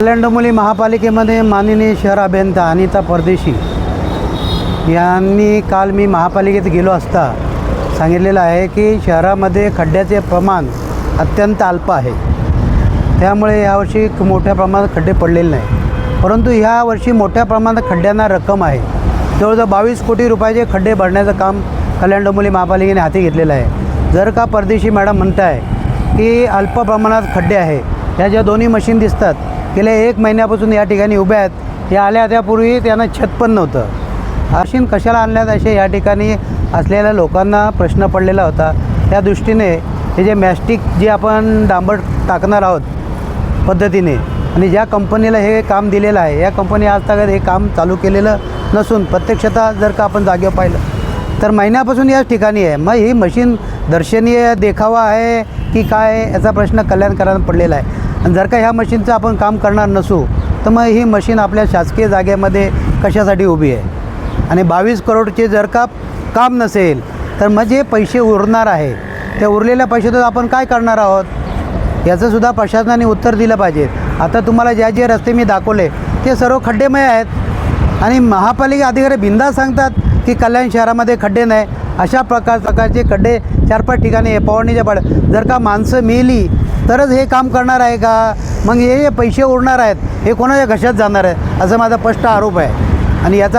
कल्याणडोंबिवली महापालिकेमध्ये माननीय शहर अभियंता अनिता परदेशी यांनी काल मी महापालिकेत गेलो असता सांगितलेलं आहे की शहरामध्ये खड्ड्याचे प्रमाण अत्यंत अल्प आहे. त्यामुळे यावर्षी मोठ्या प्रमाणात खड्डे पडलेले नाही परंतु ह्या वर्षी मोठ्या प्रमाणात खड्ड्यांना रक्कम आहे. जवळजवळ बावीस कोटी रुपयाचे खड्डे भरण्याचं काम कल्याण डोंबिवली महापालिकेने हाती घेतलेलं आहे. जर का परदेशी मॅडम म्हणताय की अल्प प्रमाणात खड्डे आहे ह्या ज्या दोन्ही मशीन दिसतात. गेल्या एक महिन्यापासून या ठिकाणी उभ्या आहेत. या आल्या त्यापूर्वी त्यांना छत पण नव्हतं. मशीन कशाला आणल्यात असे या ठिकाणी असलेल्या लोकांना प्रश्न पडलेला होता. त्या दृष्टीने हे जे मॅस्टिक जे आपण डांबर टाकणार आहोत पद्धतीने आणि ज्या कंपनीला हे काम दिलेलं आहे या कंपनी आज तक हे काम चालू केलेलं नसून प्रत्यक्षतः जर का आपण जागेवर पाहिलं तर महिन्यापासून याच ठिकाणी आहे. मग ही मशीन दर्शनीय देखावा आहे की काय याचा प्रश्न कल्याणकरांना पडलेला आहे. आणि जर का ह्या मशीनचं आपण काम करणार नसू तर मग ही मशीन आपल्या शासकीय जागेमध्ये कशासाठी उभी आहे? आणि बावीस करोडचे जर का काम नसेल तर मग जे पैसे उरणार आहे त्या उरलेल्या पैशातून आपण काय करणार आहोत? याचंसुद्धा प्रशासनाने उत्तर दिलं पाहिजे. आता तुम्हाला ज्या जे रस्ते मी दाखवले ते सर्व खड्डेमय आहेत. आणि महापालिका अधिकारी बिंदा सांगतात की कल्याण शहरामध्ये खड्डे नाही. अशा प्रकार प्रकारचे खड्डे चार पाच ठिकाणी आहे. पवारणीच्या पाड जर का माणसं मेली तरच हे काम करणार आहे का? मग हे जे पैसे उरणार आहेत. हे कोणाच्या घशात जाणार आहे? असं माझा स्पष्ट आरोप आहे. आणि याचा